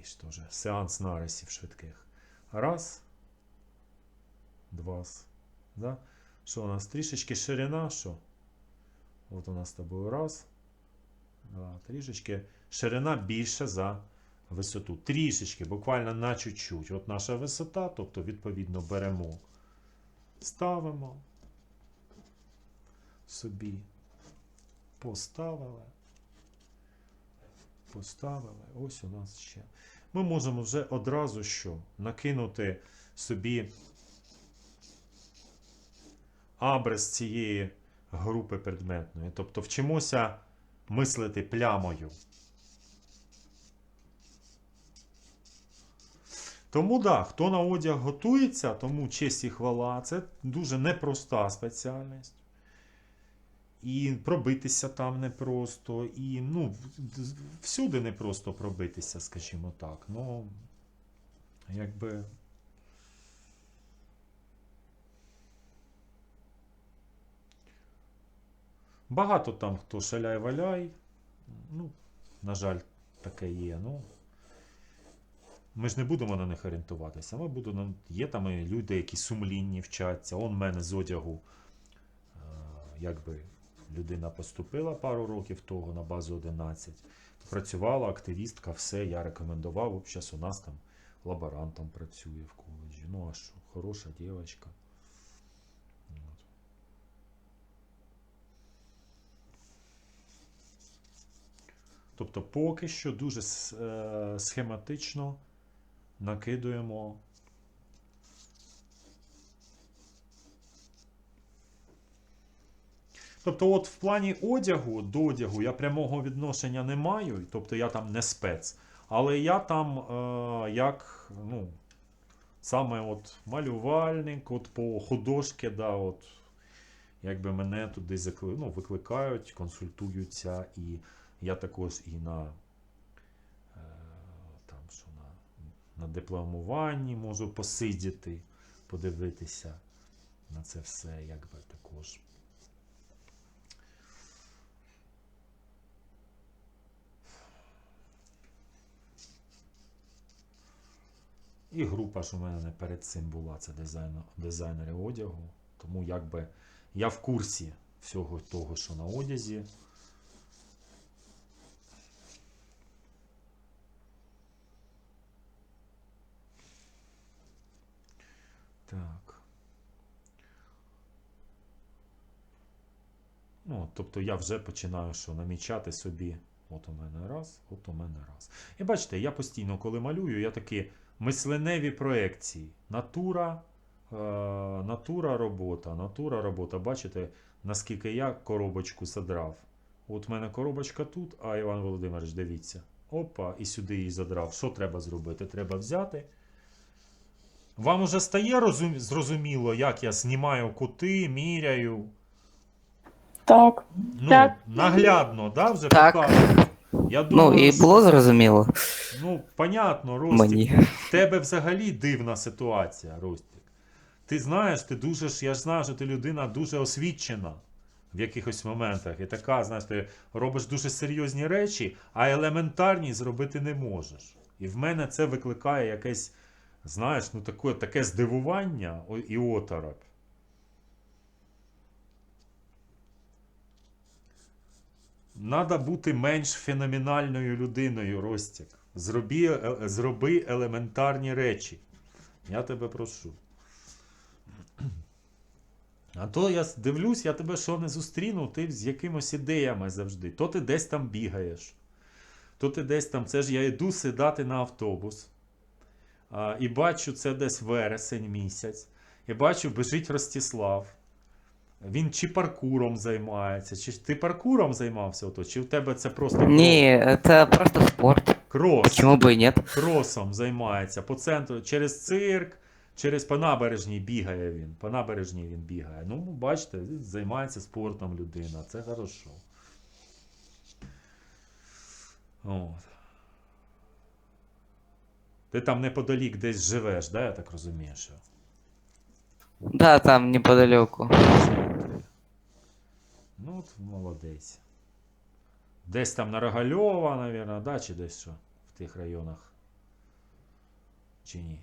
такий ж теж. Сеанс нарисів швидких. Раз. Два. Да? Що у нас? Трішечки ширина, що? От у нас з тобою раз. Два. Трішечки. Ширина більша за висоту. Трішечки, буквально на чуть-чуть. От наша висота, тобто, відповідно, беремо, ставимо собі, поставили. Поставили. Ось у нас ще. Ми можемо вже одразу що? Накинути собі абрес цієї групи предметної. Тобто вчимося мислити плямою. Тому да, хто на одяг готується, тому честь і хвала. Це дуже непроста спеціальність. І пробитися там непросто, і ну, всюди непросто пробитися, скажімо так. Ну, якби. Багато там хто шаляй-валяй. Ну, на жаль, таке є. Ну, ми ж не будемо на них орієнтуватися. Ми будемо, є там і люди, які сумлінні вчаться. Он в мене з одягу, е, якби людина поступила пару років того на базу 11. Працювала активістка, все, я рекомендував. Зараз у нас там лаборантом працює в коледжі. Ну а що, хороша дівчинка. Тобто поки що дуже е, схематично накидуємо. Тобто, от в плані одягу, до одягу я прямого відношення не маю, тобто я там не спец. Але я там е, як, ну, саме от малювальник, от по художки, да, от, якби мене туди закли, ну, викликають, консультуються, і я також і на, е, там, що на, на дипломуванні можу посидіти, подивитися на це все, якби також. І група ж у мене перед цим була, це дизайн, дизайнери одягу. Тому якби я в курсі всього того, що на одязі. Так. Ну, тобто я вже починаю що намічати собі. От у мене раз, от у мене раз. І бачите, я постійно, коли малюю, я такі мисленеві проекції. Натура, е, натура робота, натура робота. Бачите, наскільки я коробочку задрав. От в мене коробочка тут, а Іван Володимирович, дивіться. Опа, і сюди її задрав. Що треба зробити? Треба взяти. Вам уже стає розум... зрозуміло, як я знімаю кути, міряю. Так. Ну, Так. наглядно, да, вже Так. показую. Я Ну, і було зрозуміло Ну, понятно, Ростік. мені. В тебе взагалі дивна ситуація, Ростік. Ти знаєш, ти дуже ж, я ж знаю, що ти людина дуже освічена в якихось моментах. І така, знаєш, ти робиш дуже серйозні речі, а елементарні зробити не можеш. І в мене це викликає якесь, знаєш, ну таке, таке здивування і оторопь. Надо бути менш феноменальною людиною, Ростік. Зроби, е- зроби елементарні речі. Я тебе прошу. А то я дивлюсь, я тебе що не зустріну, ти з якимось ідеями завжди. То ти десь там бігаєш, то ти десь там. Це ж я йду сідати на автобус. А, і бачу, це десь вересень місяць. І бачу, біжить Ростислав. Він чи паркуром займається, чи ти паркуром займався, ото, чи в тебе це просто Ні, це просто спорт. Крос? Чому би і ні? кросом займається по центру через цирк, через по набережній бігає він. По набережній він бігає. Ну, бачите, займається спортом людина. Це хорошо. От. Ти там неподалік десь живеш, да, я так розумію, що? Да, там неподалеку. Ну, от молодець. Десь там на Рогальова, мабуть, да, чи десь що в тих районах. Чи ні?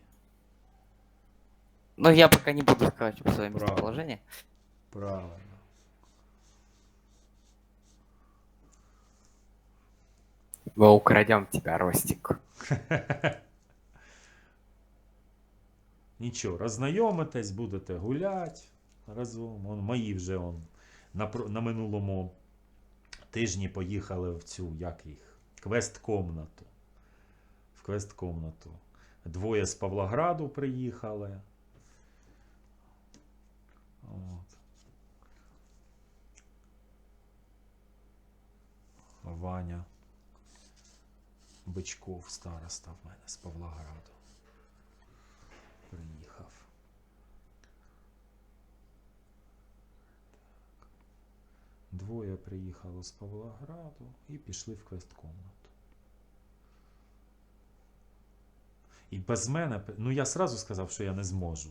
Ну, я пока не буду сказать свое местоположение. Правильно. Мы украдем тебя, Ростик. Нічого, роззнайомитесь, будете гуляти разом. Он, мої вже он, на, на минулому тижні поїхали в цю, як їх, квест-комнату. В квест-комнату. Двоє з Павлограду приїхали. От. Ваня Бичков, староста в мене з Павлограду приїхав. Так. Двоє приїхало з Павлограду і пішли в квест-комнату. І без мене, ну я сразу сказав, що я не зможу.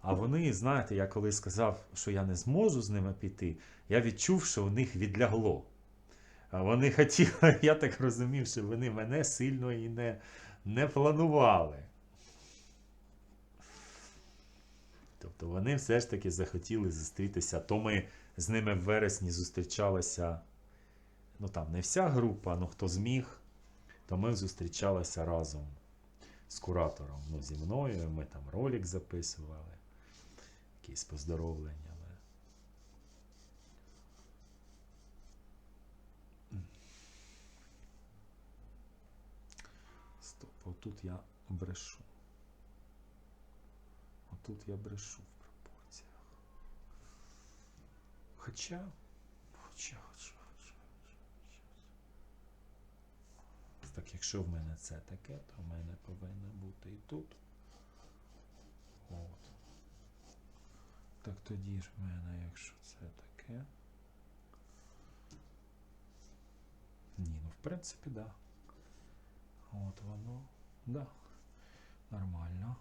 А вони, знаєте, я коли сказав, що я не зможу з ними піти, я відчув, що у них відлягло. А вони хотіли, я так розумів, що вони мене сильно і не, не планували. Тобто вони все ж таки захотіли зустрітися. То ми з ними в вересні зустрічалися. Ну там не вся група, ну хто зміг, то ми зустрічалися разом з куратором. Ну, зі мною. Ми там ролик записували, якісь поздоровлення. Стоп, отут я брешу. Отут я брешу в пропорціях. Хоча, хоча, хоча, хоча, хоча. Так, якщо в мене це таке, то в мене повинно бути і тут. От. Так тоді ж в мене, якщо це таке. Ні, ну в принципі, да. От воно. Да. Нормально.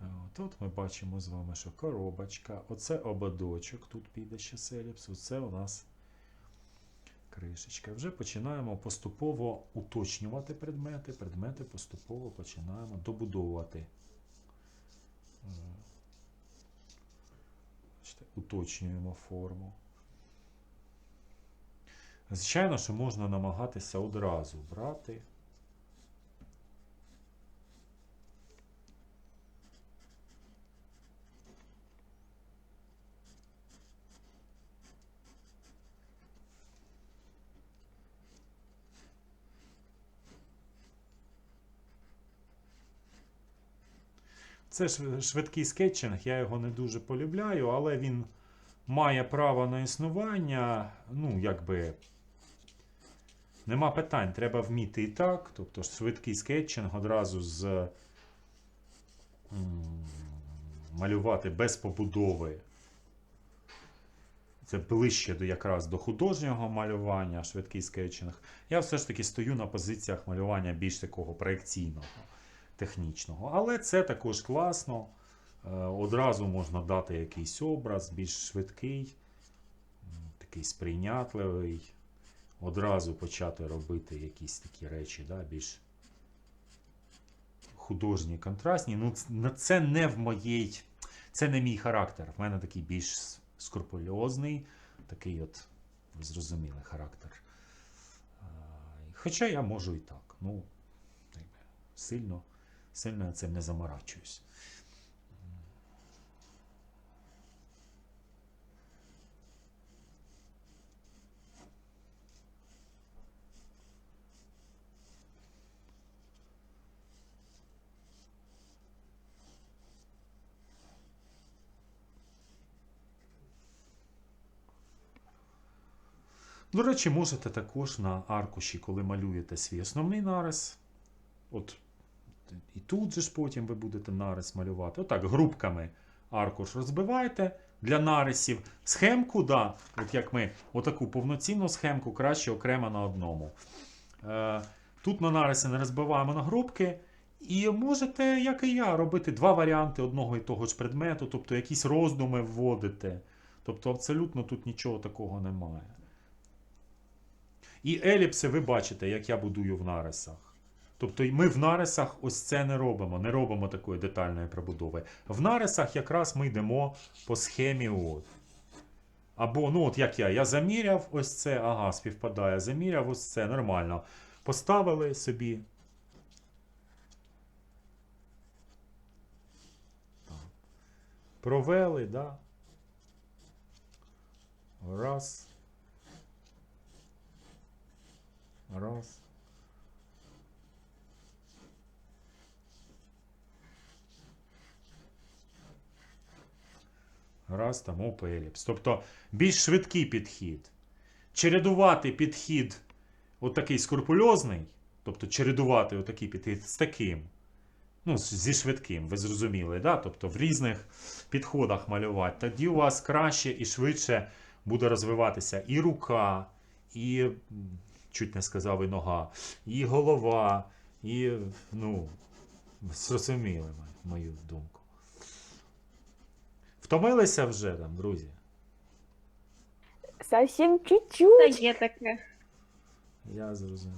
Е, Тут ми бачимо з вами, що коробочка, оце ободочок, тут піде ще селіпс, оце у нас кришечка. Вже починаємо поступово уточнювати предмети, предмети поступово починаємо добудовувати. Е, Уточнюємо форму. Звичайно, що можна намагатися одразу брати. Це швидкий скетчинг, я його не дуже полюбляю, але він має право на існування. Ну, якби. Нема питань, треба вміти і так. Тобто швидкий скетчинг одразу з малювати без побудови. Це ближче до якраз до художнього малювання, швидкий скетчинг. Я все ж таки стою на позиціях малювання більш такого проекційного технічного. Але це також класно. Е, Одразу можна дати якийсь образ, більш швидкий, такий сприйнятливий. Одразу почати робити якісь такі речі, да, більш художні, контрастні. Ну, це не в моїй. Це не мій характер. В мене такий більш скрупульозний, такий от зрозумілий характер. Е, Хоча я можу і так. Ну, сильно сильно я цим не заморачуюсь. До речі, можете також на аркуші, коли малюєте свій основний нарис. От і тут же ж потім ви будете нарис малювати. Отак, групками аркуш розбивайте для нарисів. Схемку, да, от як ми отаку повноцінну схемку краще окремо на одному. Е, тут ми нариси не розбиваємо на групки. І можете, як і я, робити два варіанти одного і того ж предмету, тобто якісь роздуми вводите. Тобто абсолютно тут нічого такого немає. І еліпси ви бачите, як я будую в нарисах. Тобто ми в нарисах ось це не робимо, не робимо такої детальної пробудови. В нарисах якраз ми йдемо по схемі. От. Або, ну от як я, я заміряв ось це, ага, співпадає, заміряв ось це, нормально. Поставили собі. Провели, да. Раз. Раз там опеліпс. Тобто більш швидкий підхід. Чередувати підхід отакий скрупульозний, тобто чередувати отакий підхід з таким. Ну, зі швидким, ви зрозуміли, да? тобто в різних підходах малювати. Тоді у вас краще і швидше буде розвиватися і рука, і чуть не сказав, і нога, і голова, і, ну, зрозуміли мою думку. Втомилися вже там, друзі? Совсем Та чуть-чуть. є таке. Я зрозумів.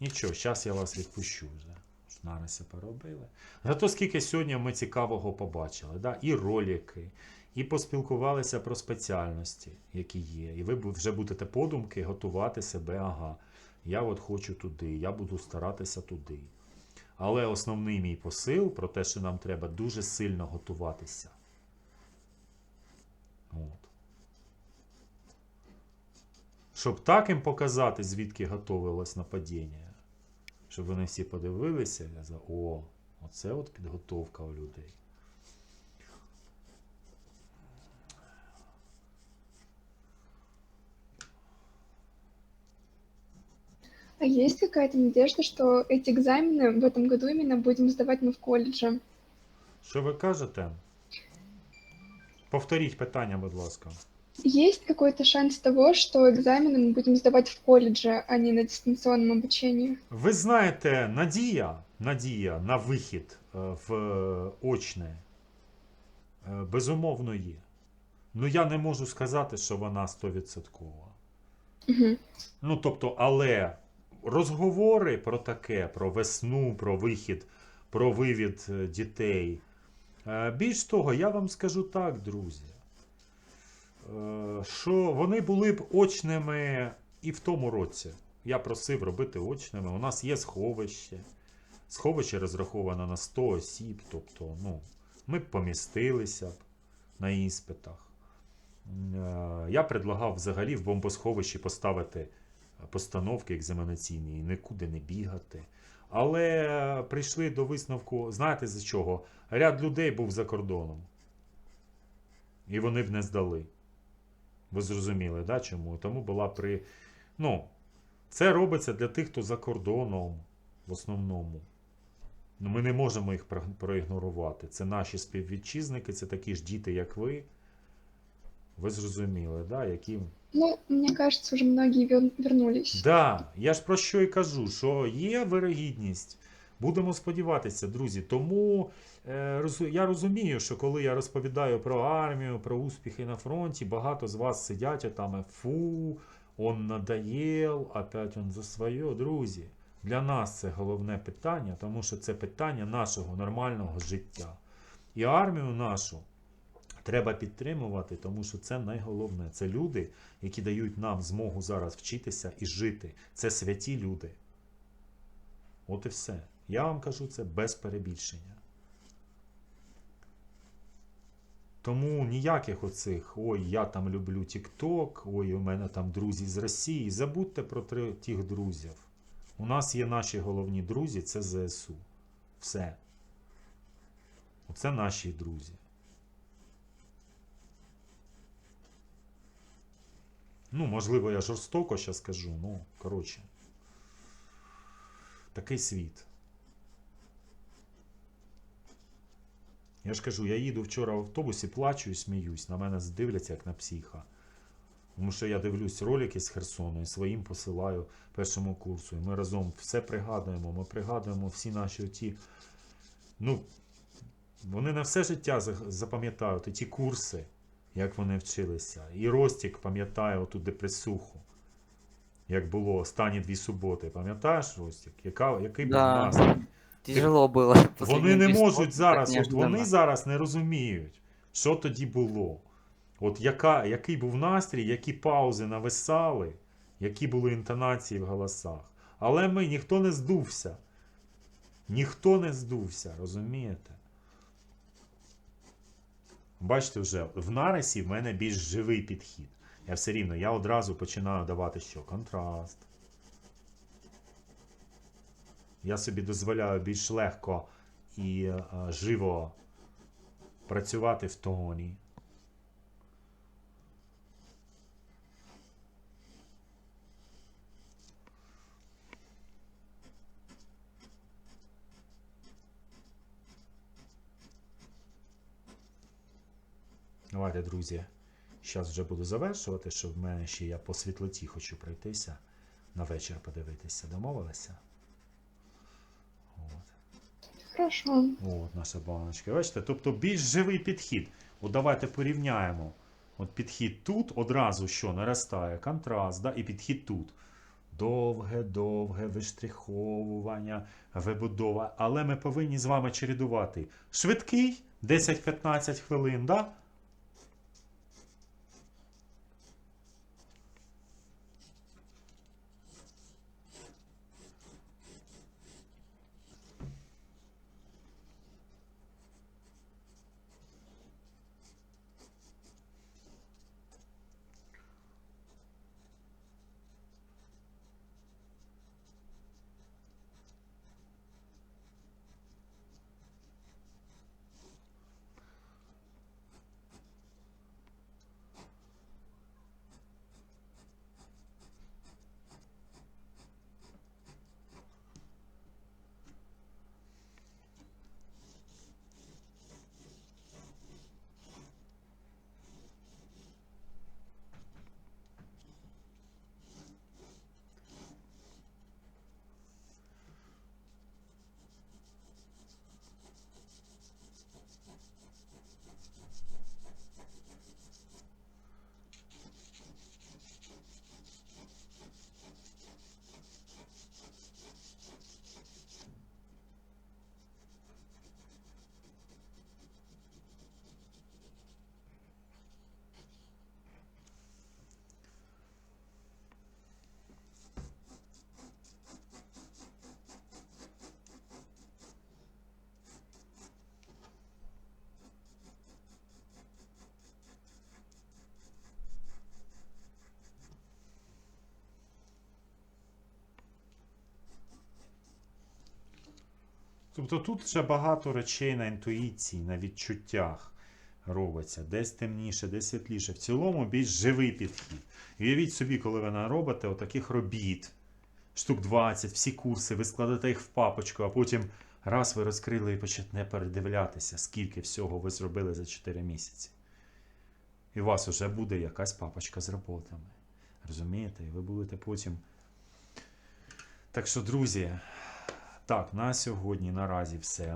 Нічого, зараз я вас відпущу вже. Нариси поробили. Зато скільки сьогодні ми цікавого побачили. Да? І ролики, і поспілкувалися про спеціальності, які є. І ви бу- вже будете подумки готувати себе. Ага, я от хочу туди, я буду старатися туди. Але основний мій посил про те, що нам треба дуже сильно готуватися. От. Щоб так їм показати, звідки готувалось нападіння. Щоб вони всі подивилися я за, о, оце от підготовка у людей. А есть какая-то надежда, что эти экзамены в этом году именно будем сдавать мы в колледже? Що ви кажете? Повторіть питання, будь ласка. Есть какой-то шанс того, что экзамены мы будем сдавать в колледже, а не на дистанционном обучении? Ви знаєте, надія, надія на вихід е, в очне е, безумовно є. Ну я не можу сказати, що вона 100%. Мгм. Ну, тобто, але розговори про таке, про весну, про вихід, про вивід е, дітей. Е, Більш того, я вам скажу так, друзі, е, що вони були б очними і в тому році. Я просив робити очними. У нас є сховище. Сховище розраховано на 100 осіб, тобто, ну, ми б помістилися б на іспитах. Я предлагав взагалі в бомбосховищі поставити постановки екзаменаційні нікуди не бігати. Але прийшли до висновку, знаєте за чого? Ряд людей був за кордоном. І вони б не здали. Ви зрозуміли, да, чому? Тому була при. Ну, це робиться для тих, хто за кордоном в основному. Ну, Ми не можемо їх проігнорувати. Це наші співвітчизники, це такі ж діти, як ви. Ви зрозуміли, да? які Ну, мне кажется, уже многие вернулись. Да, я ж про що і кажу, що є вирогідність. Будемо сподіватися, друзі. Тому е, я розумію, що коли я розповідаю про армію, про успіхи на фронті, багато з вас сидять а там фу, он надоел, опять он за своє. Друзі, для нас це головне питання, тому що це питання нашого нормального життя. І армію нашу треба підтримувати, тому що це найголовне. Це люди, які дають нам змогу зараз вчитися і жити. Це святі люди. От і все. Я вам кажу це без перебільшення. Тому ніяких оцих ой, я там люблю TikTok, ой, у мене там друзі з Росії. Забудьте про тих друзів. У нас є наші головні друзі, це ЗСУ. Все. Оце наші друзі. Ну, можливо, я жорстоко зараз скажу, ну, коротше. Такий світ. Я ж кажу, я їду вчора в автобусі, плачу і сміюсь. На мене здивляться, як на психа. Тому що я дивлюсь ролики з Херсону і своїм посилаю першому курсу. І ми разом все пригадуємо. Ми пригадуємо всі наші оті. Ну, вони на все життя запам'ятають ті курси, як вони вчилися. І Ростік пам'ятає оту депресуху. як було останні дві суботи. Пам'ятаєш, Ростік? Яка, який був Да. настрій? Тяжело было. Вони не можуть зараз, от вони зараз не розуміють, що тоді було. От яка, який був настрій, які паузи нависали, які були інтонації в голосах. Але ми ніхто не здувся. Ніхто не здувся, розумієте? Бачите, вже в нарисі в мене більш живий підхід. Я все рівно, я одразу починаю давати що? Контраст. Я собі дозволяю більш легко і е, живо працювати в тоні. Давайте, друзі, зараз вже буду завершувати, щоб в мене ще я по світлоті хочу пройтися на вечір подивитися. Домовилися? От. Хорошо. От наша баночка. Бачите, тобто більш живий підхід. От давайте порівняємо. От підхід тут одразу що наростає контраст, да? і підхід тут. Довге, довге виштриховування, вибудова. Але ми повинні з вами чередувати. Швидкий 10-15 хвилин, да? Тобто тут ще багато речей на інтуїції, на відчуттях робиться. Десь темніше, десь світліше. В цілому більш живий підхід. Уявіть собі, коли ви наробите отаких робіт, штук 20, всі курси, ви складете їх в папочку, а потім раз ви розкрили і почнете передивлятися, скільки всього ви зробили за 4 місяці. І у вас вже буде якась папочка з роботами. Розумієте? І ви будете потім. Так що, друзі, так, на сьогодні наразі все.